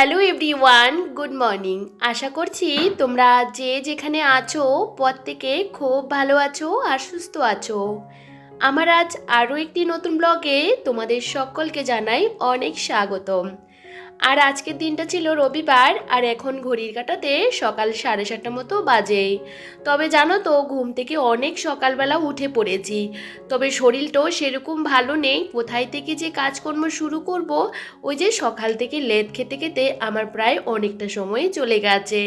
Hello everyone good morning. আশা করছি তোমরা যে যেখানে আছো, প্রত্যেকে খুব ভালো আছো আর সুস্থ আছো। আমার আজ আরও একটি নতুন ব্লগে তোমাদের সকলকে জানাই অনেক স্বাগতম। আর আজকের দিনটা ছিল রবিবার, আর এখন ঘড়ির কাটাতে সকাল সাড়ে সাতটা মতো বাজে তবে জানো তো, ঘুম থেকে অনেক সকালবেলা উঠে পড়েছি। তবে শরীরটাও সেরকম ভালো নেই। কোথায় থেকে যে কাজকর্ম শুরু করব, ওই যে সকাল থেকে লেদ খেতে খেতে আমার প্রায় অনেকটা সময় চলে গেছে।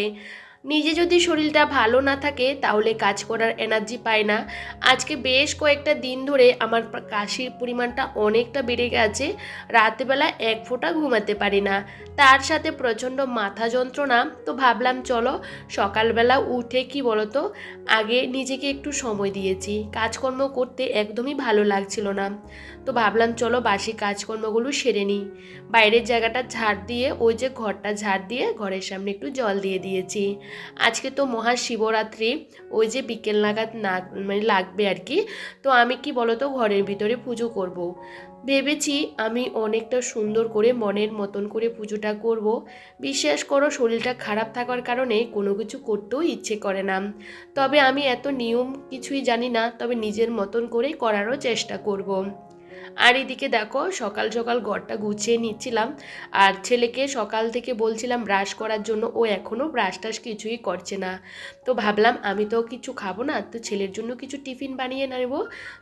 নিজে যদি শরীরটা ভালো না থাকে, তাহলে কাজ করার এনার্জি পায় না। আজকে বেশ কয়েকটা দিন ধরে আমার কাশির পরিমাণটা অনেকটা বেড়ে গেছে। রাতেবেলা এক ফোঁটা ঘুমাতে পারি না। তার সাথে প্রচণ্ড মাথা যন্ত্রণা। তো ভাবলাম, চলো সকালবেলা উঠে কি বলতো? আগে নিজেকে একটু সময় দিয়েছি। কাজকর্ম করতে একদমই ভালো লাগছিল না। তো ভাবলাম, চলো বাসি কাজকর্মগুলো সেরে নিই বাইরের জায়গাটা ঝাড় দিয়ে, ওই যে ঘরটা ঝাড় দিয়ে ঘরের সামনে একটু জল দিয়ে দিয়েছি আজকে তো মহাশিবরাত্রি ওই যে বিকেল নাগাদ না মানে লাগবে আর কি তো আমি কি বলতো, ঘরের ভিতরে পুজো করব। ভেবেছি আমি অনেকটা সুন্দর করে মনের মতন করে পুজোটা করব। বিশ্বাস করো, শরীরটা খারাপ থাকার কারণে কোনো কিছু করতেও ইচ্ছে করে না তবে আমি এত নিয়ম কিছুই জানি না, তবে নিজের মতন করেই করারও চেষ্টা করব। আর এদিকে দেখো, সকাল সকাল ঘরটা গুছিয়ে নিচ্ছিলাম। আর ছেলেকে সকাল থেকে বলছিলাম ব্রাশ করার জন্য, ও এখনও ব্রাশ টাশ কিছুই করছে না। তো ভাবলাম, আমি তো কিছু খাব না, তো ছেলের জন্য কিছু টিফিন বানিয়ে নেব।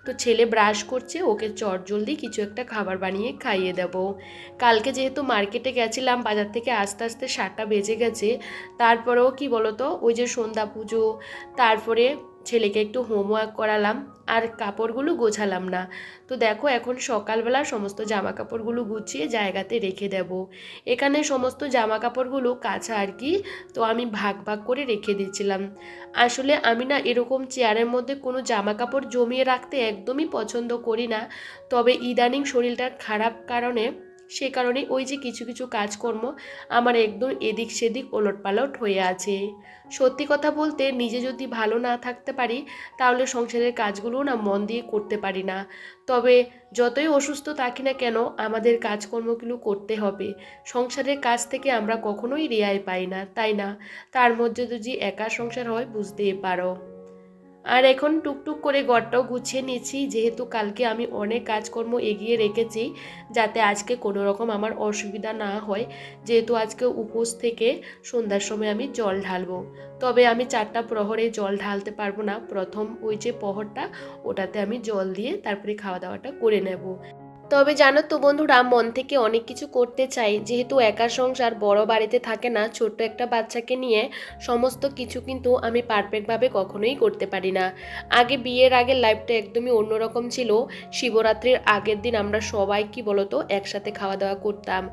তো ছেলে ব্রাশ করছে, ওকে চট জলদি কিছু একটা খাবার বানিয়ে খাইয়ে দেব। কালকে যেহেতু মার্কেটে গেছিলাম, বাজার থেকে আস্তে আস্তে সাতটা বেজে গেছে, তারপরেও কি বলতো, ওই যে সন্ধ্যা পুজো, তারপরে ছেলেকে একটু হোমওয়ার্ক করালাম, আর কাপড়গুলো গোছালাম না। তো দেখো, এখন সকালবেলা সমস্ত জামা কাপড়গুলো গুছিয়ে জায়গাতে রেখে দেব। এখানে সমস্ত জামা কাপড়গুলো কাঁচা আর কি, তো আমি ভাগ ভাগ করে রেখে দিচ্ছিলাম আসলে আমি না এরকম চেয়ারের মধ্যে কোনো জামা কাপড় জমিয়ে রাখতে একদমই পছন্দ করি না। তবে ইদানিং শরীরটা খারাপ কারণে সে কারণে ওই যে কিছু কিছু কাজকর্ম আমার একদম এদিক সেদিক ওলট পালট হয়ে আছে। সত্যি কথা বলতে নিজে যদি ভালো না থাকতে পারি, তাহলে সংসারের কাজগুলো না মন দিয়ে করতে পারি না। তবে যতই অসুস্থ থাকি না কেন, আমাদের কাজকর্মগুলো করতে হবে। সংসারের কাজ থেকে আমরা কখনোই রেহাই পাই না, তাই না? তার মধ্যে যদি একা সংসার হয়, বুঝতেই পারো। আর এখন টুকটুক করে ঘরটাও গুছিয়ে নিয়েছি। যেহেতু কালকে আমি অনেক কাজকর্ম এগিয়ে রেখেছি, যাতে আজকে কোনো রকম আমার অসুবিধা না হয়। যেহেতু আজকে উপোস থেকে সন্ধ্যার সময় আমি জল ঢালবো। তবে আমি চারটা প্রহরে জল ঢালতে পারব না। প্রথম ওই যে প্রহরটা, ওটাতে আমি জল দিয়ে তারপরে খাওয়া দাওয়াটা করে নেব। তবে জানো তো বন্ধুরা মন থেকে অনেক কিছু করতে চাই। যেহেতু একা সংসার, বড় বাড়িতে থাকে না, ছোট্ট একটা বাচ্চাকে নিয়ে সমস্ত কিছু কিন্তু আমি পারফেক্টভাবে কখনোই করতে পারি না। আগে বিয়ের আগের লাইফটা একদমই অন্যরকম ছিল। শিবরাত্রির আগের দিন আমরা সবাই, কি বলতো, একসাথে খাওয়া দাওয়া করতাম।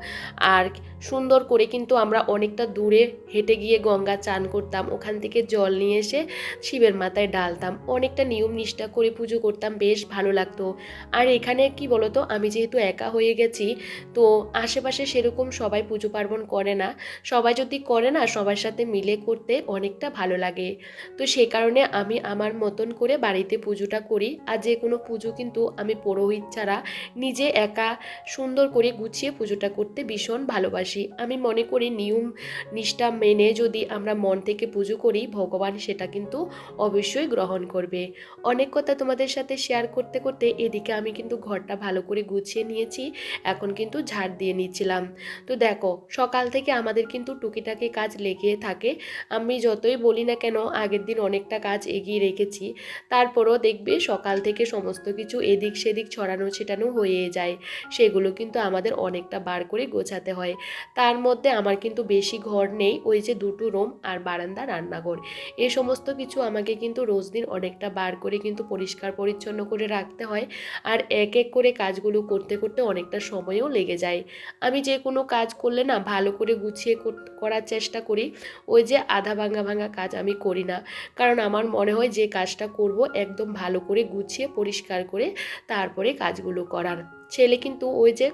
আর সুন্দর করে কিন্তু আমরা অনেকটা দূরে হেঁটে গিয়ে গঙ্গা চান করতাম। ওখান থেকে জল নিয়ে এসে শিবের মাথায় ডালতাম অনেকটা নিয়ম নিষ্ঠা করে পুজো করতাম, বেশ ভালো লাগতো। আর এখানে, কি বলতো, আমি যেহেতু একা হয়ে গেছি, তো আশেপাশে সেরকম সবাই পুজো পার্বণ করে না। সবাই যদি করে না, সবার সাথে মিলে করতে অনেকটা ভালো লাগে। তো সে কারণে আমি আমার মতন করে বাড়িতে পুজোটা করি। আর যে কোনো পুজো কিন্তু আমি পুরোহিত ছাড়া নিজে একা সুন্দর করে গুছিয়ে পুজোটা করতে ভীষণ ভালোবাসি। আমি মনে করি নিয়ম, নিষ্ঠা মেনে যদি আমরা মন থেকে পুজো করি, ভগবান সেটা কিন্তু অবশ্যই গ্রহণ করবে। অনেক কথা তোমাদের সাথে শেয়ার করতে করতে এদিকে আমি কিন্তু ঘরটা ভালো করে গুছিয়ে নিয়েছি, এখন কিন্তু ঝাড় দিয়ে নিচ্ছিলাম। তো দেখো, সকাল থেকে আমাদের কিন্তু টুকিটাকি কাজ লেগে থাকে। আমি যতই বলি না কেন, আগের দিন অনেকটা কাজ এগিয়ে রেখেছি। তারপরও দেখবে সকাল থেকে সমস্ত কিছু এদিক সেদিক ছড়ানো ছিটানো হয়ে যায়। সেগুলো কিন্তু আমাদের অনেকটা বার করে গোছাতে হয়। তার মধ্যে আমার কিন্তু বেশি ঘর নেই, ওই যে দুটো রুম আর বারান্দা রান্নাঘর। এ সমস্ত কিছু আমাকে কিন্তু রোজ দিন অনেকটা বার করে কিন্তু পরিষ্কার পরিচ্ছন্ন করে রাখতে হয়। আর এক এক করে কাজগুলো করতে করতে অনেকটা সময়ও লেগে যায়। আমি যে কোনো কাজ করলে না ভালো করে গুছিয়ে করার চেষ্টা করি। ওই যে আধা ভাঙা ভাঙা কাজ আমি করি না। কারণ আমার মনে হয় যে কাজটা করব একদম ভালো করে গুছিয়ে, পরিষ্কার করে তারপরে কাজগুলো করার। ছেলে কিন্তু ওই যে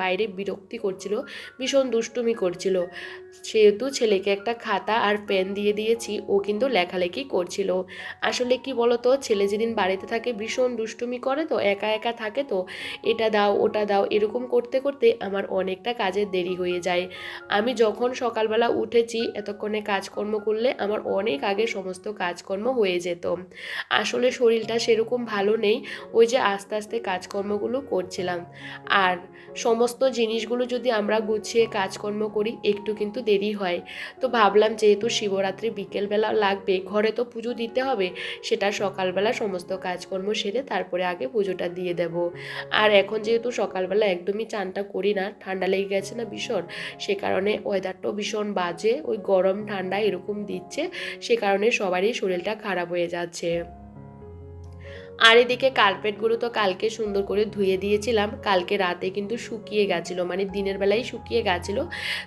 বাইরে বিরক্তি করছিল, ভীষণ দুষ্টুমি করছিল। সেহেতু ছেলেকে একটা খাতা আর পেন দিয়ে দিয়েছি, ও কিন্তু লেখালেখি করছিল। আসলে কি বলতো, ছেলে যেদিন বাড়িতে থাকে ভীষণ দুষ্টুমি করে তো, একা একা থাকে তো, এটা দাও, ওটা দাও, এরকম করতে করতে আমার অনেকটা কাজের দেরি হয়ে যায়। আমি যখন সকালবেলা উঠেছি, এতক্ষণে কাজকর্ম করলে আমার অনেক আগে সমস্ত কাজকর্ম হয়ে যেত। আসলে শরীরটা সেরকম ভালো নেই, ওই যে আস্তে আস্তে কাজকর্মগুলো করছিলাম। আর সমস্ত জিনিসগুলো যদি আমরা গুছিয়ে কাজকর্ম করি, একটু কিন্তু দেরি হয়। তো ভাবলাম যেহেতু শিবরাত্রি বিকেলবেলা লাগবে, ঘরে তো পুজো দিতে হবে, সেটা সকালবেলা সমস্ত কাজকর্ম সেরে তারপরে আগে পুজোটা দিয়ে দেব। আর এখন যেহেতু সকালবেলা একদমই চানটা করি না, ঠান্ডা লেগে গেছে না ভীষণ, সে কারণে ওয়েদারটাও ভীষণ বাজে, ওই গরম ঠান্ডা এরকম দিচ্ছে, সে কারণে সবারই শরীরটা খারাপ হয়ে যাচ্ছে। আর এদিকে কার্পেটগুলো তো কালকে সুন্দর করে ধুয়ে দিয়েছিলাম। কালকে রাতে কিন্তু শুকিয়ে গেছিল মানে দিনের বেলায় শুকিয়ে গেছিল।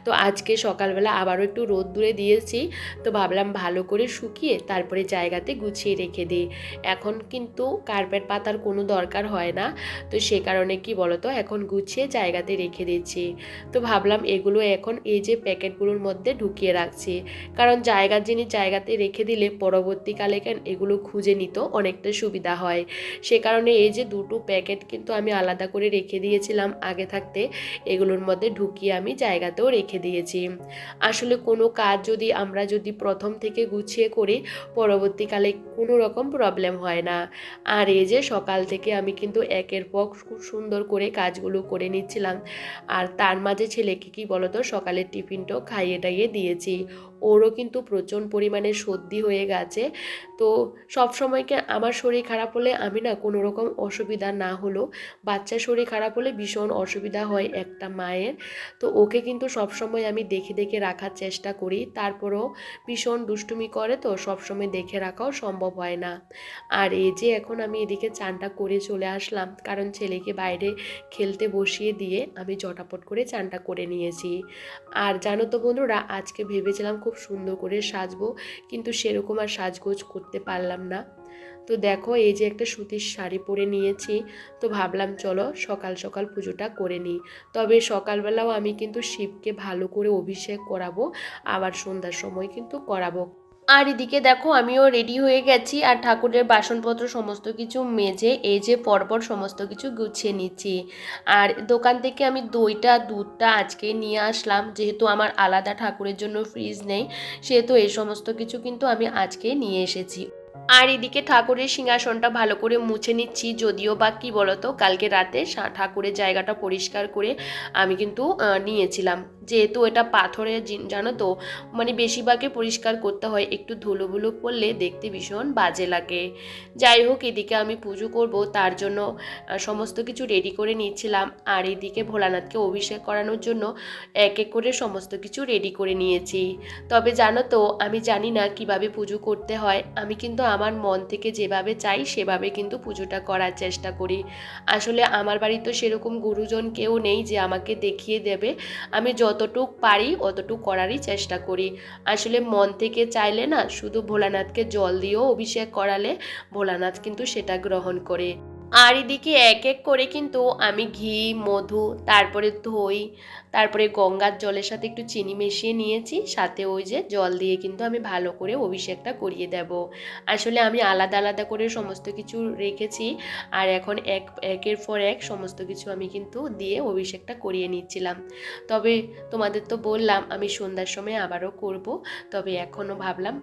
তো আজকে সকালবেলা আবারও একটু রোদ দূরে দিয়েছি। তো ভাবলাম ভালো করে শুকিয়ে তারপরে জায়গাতে গুছিয়ে রেখে দিই। এখন কিন্তু কার্পেট পাতার কোনো দরকার হয় না। তো সে কারণে কি বলতো, এখন গুছিয়ে জায়গাতে রেখে দিচ্ছি তো ভাবলাম এগুলো এখন এই যে প্যাকেটগুলোর মধ্যে ঢুকিয়ে রাখছি। কারণ জায়গার জিনিস জায়গাতে রেখে দিলে পরবর্তীকালে কেন এগুলো খুঁজে নিত অনেকটা সুবিধা হয়। সে কারণে এই যে দুটো প্যাকেট কিন্তু আমি আলাদা করে রেখে দিয়েছিলাম আগে থাকতে, এগুলোর মধ্যে ঢুকিয়ে আমি জায়গাতেও রেখে দিয়েছি। আসলে কোনো কাজ যদি আমরা যদি প্রথম থেকে গুছিয়ে করি, পরবর্তীকালে কোনো রকম প্রবলেম হয় না। আর এই যে সকাল থেকে আমি কিন্তু একের পর খুব সুন্দর করে কাজগুলো করে নিচ্ছিলাম। আর তার মাঝে ছেলেকে কি বলতো, সকালের টিফিনটাও খাইয়ে টাইয়ে দিয়েছি। ওরও কিন্তু প্রচণ্ড পরিমাণে সর্দি হয়ে গেছে। তো সব সময়কে আমার শরীর খারাপ হলে আমি না কোনো রকম অসুবিধা না হলেও বাচ্চার শরীর খারাপ হলে ভীষণ অসুবিধা হয় একটা মায়ের। তো ওকে কিন্তু সব সময় আমি দেখে দেখে রাখার চেষ্টা করি। তারপরেও ভীষণ দুষ্টুমি করে তো সব সময় দেখে রাখাও সম্ভব হয় না। আর এই যে এখন আমি এদিকে চানটা করে চলে আসলাম, কারণ ছেলেকে বাইরে খেলতে বসিয়ে দিয়ে আমি জটাপট করে চানটা করে নিয়েছি। আর জানো তো বন্ধুরা, আজকে ভেবেছিলাম খুব সুন্দর করে সাজবো, কিন্তু সেরকম আর সাজগোজ করতে পারলাম না। তো দেখো, এই যে একটা সুতির শাড়ি পরে নিয়েছি, তো ভাবলাম চলো সকাল সকাল পুজোটা করে নিই। তবে সকালবেলাও আমি কিন্তু শিবকে ভালো করে অভিষেক করাবো, আবার সন্ধ্যার সময় কিন্তু করাবো। আর এদিকে দেখো, আমিও রেডি হয়ে গেছি আর ঠাকুরের বাসনপত্র সমস্ত কিছু মেজে, এই যে পরপর সমস্ত কিছু গুছিয়ে নিচ্ছি। আর দোকান থেকে আমি দইটা, দুধটা আজকে নিয়ে আসলাম। যেহেতু আমার আলাদা ঠাকুরের জন্য ফ্রিজ নেই, সেহেতু এই সমস্ত কিছু কিন্তু আমি আজকে নিয়ে এসেছি। আর এদিকে ঠাকুরের সিংহাসনটা ভালো করে মুছে নিচ্ছি, যদিও বা কি বলতো, কালকে রাতে ঠাকুরের জায়গাটা পরিষ্কার করে আমি কিন্তু নিয়েছিলাম। যেহেতু এটা পাথরের জিন- তো? মানে বেশিরভাগই পরিষ্কার করতে হয়, একটু ধুলোগুলো পড়লে দেখতে ভীষণ বাজে লাগে। যাই হোক, এদিকে আমি পুজো করব, তার জন্য সমস্ত কিছু রেডি করে নিয়েছিলাম। আর এদিকে ভোলানাথকে অভিষেক করানোর জন্য এক এক করে সমস্ত কিছু রেডি করে নিয়েছি। তবে জানো তো, আমি জানি না কীভাবে পুজো করতে হয়। আমি কিন্তু আমার মন থেকে যেভাবে চাই, সেভাবে কিন্তু পুজোটা করার চেষ্টা করি। আসলে আমার বাড়ি তো সেরকম গুরুজন কেউ নেই যে আমাকে দেখিয়ে দেবে। আমি যতটুক পারি, অতটুক করারই চেষ্টা করি। আসলে মন থেকে চাইলে না, শুধু ভোলানাথকে জল দিয়েও অভিষেক করালে ভোলানাথ কিন্তু সেটা গ্রহণ করে। আর এদিকে এক এক করে কিন্তু আমি ঘি, মধু, তারপরে দই, তারপরে গঙ্গার জলের সাথে একটু চিনি মিশিয়ে নিয়েছি। সাথে ওই যে জল দিয়ে কিন্তু আমি ভালো করে অভিষেকটা করিয়ে দেব। আসলে আমি আলাদা আলাদা করে সমস্ত কিছু রেখেছি আর এখন এক, একের পর এক সমস্ত কিছু আমি কিন্তু দিয়ে অভিষেকটা করিয়ে নিচ্ছিলাম। তবে তোমাদের তো বললাম আমি সন্ধ্যার সময় আবারও করব। তবে এখনও ভাবলাম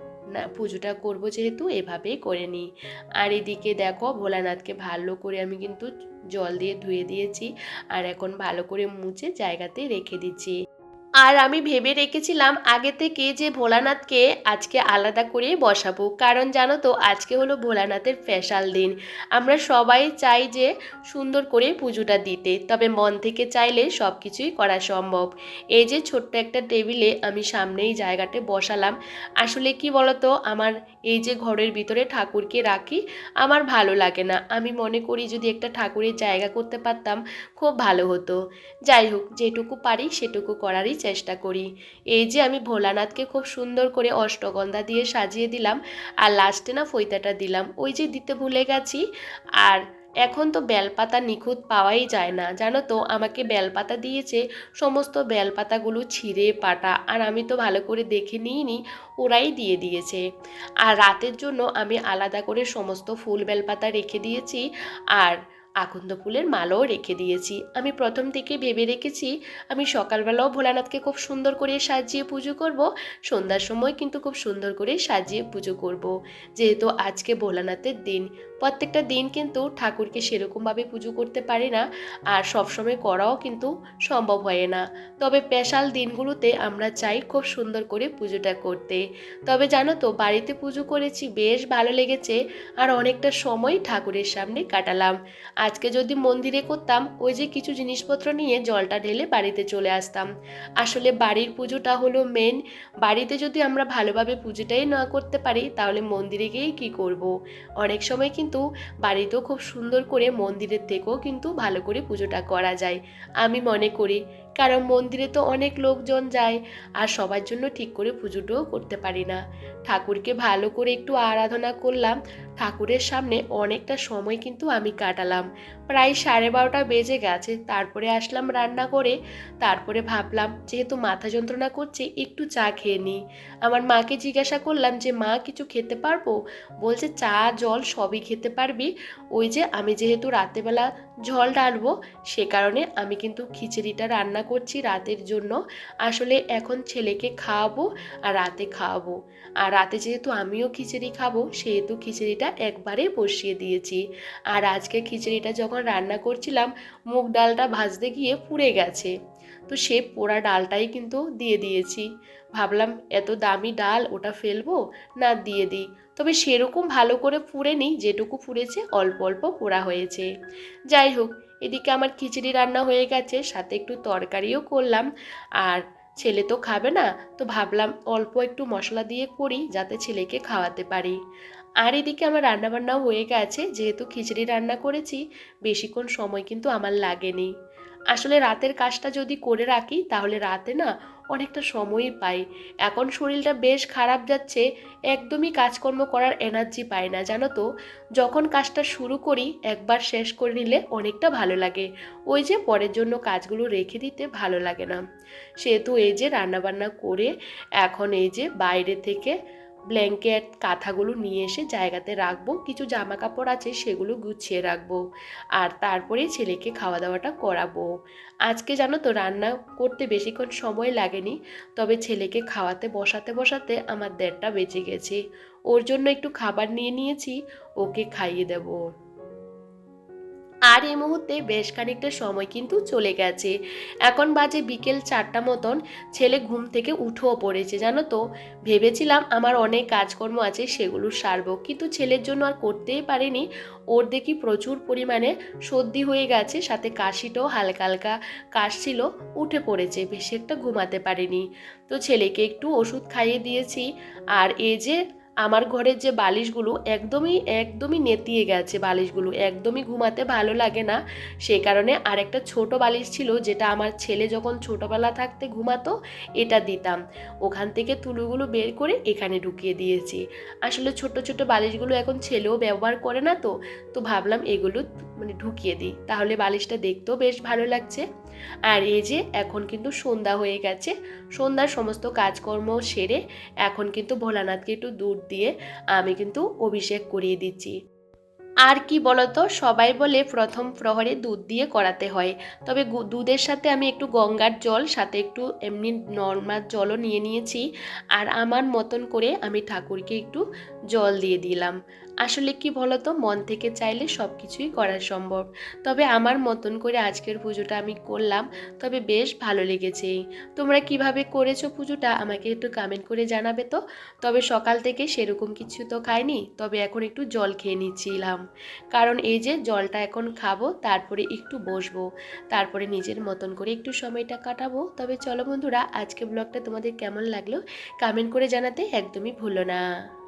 পুজোটা করব যেহেতু, এভাবেই করে নিই। আর এদিকে দেখো, ভোলানাথকে ভালো করে আমি কিন্তু জল দিয়ে ধুয়ে দিয়েছি। আর এখন ভালো করে মুছে জায়গাতে রেখে দিচ্ছি। আর আমি ভেবে রেখেছিলাম আগে থেকে যে ভোলানাথকে আজকে আলাদা করে বসাবো। কারণ জানো তো, আজকে হলো ভোলানাথের স্পেশাল দিন। আমরা সবাই চাই যে সুন্দর করে পুজোটা দিতে, তবে মন থেকে চাইলে সব কিছুই করা সম্ভব। এই যে ছোট্ট একটা টেবিলে আমি সামনেই জায়গাতে বসালাম। আসলে কি বলতো, আমার এই যে ঘরের ভিতরে ঠাকুরকে রাখি, আমার ভালো লাগে না। আমি মনে করি যদি একটা ঠাকুরের জায়গা করতে পারতাম, খুব ভালো হতো। যাই হোক, যেটুকু পারি সেটুকু করারই চেষ্টা করি। এই যে আমি ভোলানাথকে খুব সুন্দর করে অষ্টগন্ধা দিয়ে সাজিয়ে দিলাম আর লাস্টে না ফৈতাটা দিলাম। ওই যে দিতে ভুলে গেছি। আর এখন তো বেলপাতা নিখুঁত পাওয়াই যায় না। জানো তো, আমাকে বেলপাতা দিয়েছে, সমস্ত বেলপাতাগুলো ছিঁড়ে পাটা। আর আমি তো ভালো করে দেখে নিইনি, ওরাই দিয়ে দিয়েছে। আর রাতের জন্য আমি আলাদা করে সমস্ত ফুল বেলপাতা রেখে দিয়েছি। আর আকন্দ ফুলের মালাও রেখে দিয়েছি। আমি প্রথম থেকে ভেবে রেখেছি, আমি সকালবেলাও ভোলানাথকে খুব সুন্দর করে সাজিয়ে পুজো করব, সন্ধ্যার সময় কিন্তু খুব সুন্দর করে সাজিয়ে পুজো করব। যেহেতু আজকে ভোলানাথের দিন প্রত্যেকটা দিন কিন্তু ঠাকুরকে সেরকমভাবে পুজো করতে পারি না আর সবসময় করাও কিন্তু সম্ভব হয় না। তবে স্পেশাল দিনগুলোতে আমরা চাই খুব সুন্দর করে পুজোটা করতে। তবে জানো তো, বাড়িতে পুজো করেছি, বেশ ভালো লেগেছে আর অনেকটা সময় ঠাকুরের সামনে কাটালাম। আজকে যদি মন্দিরে করতাম, ওই যে কিছু জিনিসপত্র নিয়ে জলটা ঢেলে বাড়িতে চলে আসতাম। আসলে বাড়ির পুজোটা হলো মেন বাড়িতে যদি আমরা ভালোভাবে পুজোটাই না করতে পারি, তাহলে মন্দিরে গিয়েই কী করব। অনেক সময় কিন্তু বাড়িতেও খুব সুন্দর করে মন্দিরের থেকেও কিন্তু ভালো করে পুজোটা করা যায়। আমি মনে করি কারণ মন্দিরে তো অনেক লোকজন যায়, আর সবার জন্য ঠিক করে পুজোটাও করতে পারি না। ঠাকুরকে ভালো করে একটু আরাধনা করলাম, ঠাকুরের সামনে অনেকটা সময় কিন্তু আমি কাটালাম। প্রায় সাড়ে বারোটা বেজে গেছে, তারপরে আসলাম রান্না করে, তারপরে ভাবলাম যেহেতু মাথা যন্ত্রণা করছে, একটু চা খেয়ে নিই। আমার মাকে জিজ্ঞাসা করলাম যে, মা, কিছু খেতে পারব? বলছে, চা, জল সবই খেতে পারবি। ওই যে আমি যেহেতু রাতেবেলা জল ডালবো সে কারণে আমি কিন্তু খিচুড়িটা রান্না করছি রাতের জন্য। আসলে এখন ছেলেকে খাওয়াবো আর রাতে খাওয়াবো। আর রাতে যেহেতু আমিও খিচুড়ি খাব, সেহেতু খিচুড়িটা একবারে বসিয়ে দিয়েছি। আর আজকে খিচুড়িটা যখন রান্না করছিলাম, মুগ ডালটা ভাজতে গিয়ে পুড়ে গেছে। তো সে পোড়া ডালটাই কিন্তু দিয়ে দিয়েছি। ভাবলাম, এত দামি ডাল, ওটা ফেলব? না, দিয়ে দিই। তবে সেরকম ভালো করে পুড়ে নিই যেটুকু পুড়েছে, অল্প অল্প পোড়া হয়েছে। যাই হোক এদিকে আমার খিচড়ি রান্না হয়ে গেছে, সাথে একটু তরকারিও করলাম। আর ছেলে তো খাবে না, তো ভাবলাম অল্প একটু মশলা দিয়ে করি, যাতে ছেলেকে খাওয়াতে পারি। আর এদিকে আমার রান্নাবান্নাও হয়ে গেছে, যেহেতু খিচড়ি রান্না করেছি, বেশিক্ষণ সময় কিন্তু আমার লাগেনি। আসলে রাতের কাজটা যদি করে রাখি, তাহলে রাতে না অনেকটা সময়ই পাই। এখন শরীরটা বেশ খারাপ যাচ্ছে, একদমই কাজকর্ম করার এনার্জি পাই না, জানো তো? যখন কাজটা শুরু করি, একবার শেষ করে নিলে অনেকটা ভালো লাগে। ওই যে পরের জন্য কাজগুলো রেখে দিতে ভালো লাগে না। সেহেতু এই যে রান্নাবান্না করে, এখন এই যে বাইরে থেকে ব্ল্যাঙ্কেট, কাঁথাগুলো নিয়ে এসে জায়গাতে রাখব। কিছু জামা কাপড় আছে, সেগুলো গুছিয়ে রাখব। আর তারপরে ছেলেকে খাওয়া দাওয়াটা করাবো। আজকে জানো তো রান্না করতে বেশিক্ষণ সময় লাগেনি, তবে ছেলেকে খাওয়াতে বসাতে বসাতে আমার দেড়টা বেঁচে গেছে। ওর জন্য একটু খাবার নিয়ে নিয়েছি, ওকে খাইয়ে দেবো। আর এই মুহূর্তে বেশ খানিকটা সময় কিন্তু চলে গেছে। এখন বাজে বিকেল চারটা মতন, ছেলে ঘুম থেকে উঠেও পড়েছে, জানো তো? ভেবেছিলাম আমার অনেক কাজকর্ম আছে, সেগুলো সারবো, কিন্তু ছেলের জন্য আর করতেই পারিনি। ওর দেখি প্রচুর পরিমাণে সর্দি হয়ে গেছে, সাথে কাশিটাও হালকা হালকা কাশছিল উঠে পড়েছে, বেশি একটা ঘুমাতে পারিনি। তো ছেলেকে একটু ওষুধ খাইয়ে দিয়েছি, আর এই যে আমার ঘরের যে বালিশগুলো একদমই একদমই নেতিয়ে গেছে বালিশগুলো। একদমই ঘুমাতে ভালো লাগে না। সেই কারণে আরেকটা ছোট বালিশ ছিল যেটা আমার ছেলে যখন ছোটোবেলা থাকতে ঘুমাতো, এটা দিতাম। ওখান থেকে তুলোগুলো বের করে এখানে ঢুকিয়ে দিয়েছি। আসলে ছোট ছোট বালিশগুলো এখন ছেলেও ব্যবহার করে না তো তো ভাবলাম এগুলো মানে ঢুকিয়ে দিই। তাহলে বালিশটা দেখতেও বেশ ভালো লাগছে। আর এই যে এখন কিন্তু সন্ধ্যা হয়ে গেছে। সন্ধ্যার সমস্ত কাজকর্ম সেরে এখন কিন্তু ভোলানাথকে একটু দুধ দিয়ে আমি কিন্তু অভিষেক করিয়ে দিচ্ছি। আর কি বলতো, সবাই বলে প্রথম প্রহরে দুধ দিয়ে করাতে হয়। তবে দুধের সাথে আমি একটু গঙ্গার জল, সাথে একটু এমনি নর্মাল জলও নিয়ে নিয়েছি। আর আমার মতন করে আমি ঠাকুরকে একটু জল দিয়ে দিলাম। আসলে কি বলতো, মন থেকে চাইলে সব কিছুই করা সম্ভব। তবে আমার মতন করে আজকের পুজোটা আমি করলাম, তবে বেশ ভালো লেগেছে। তোমরা কীভাবে করেছ পুজোটা আমাকে একটু কমেন্ট করে জানাবে তো? তবে সকাল থেকে সেরকম কিছু তো খাইনি, তবে এখন একটু জল খেয়ে নিচ্ছিলাম। কারণ এই যে জলটা এখন খাব, তারপরে একটু বসবো, তারপরে নিজের মতন করে একটু সময়টা কাটাবো। তবে চলো বন্ধুরা, আজকে ব্লগটা তোমাদের কেমন লাগল কমেন্ট করে জানাতে একদমই ভুলো না।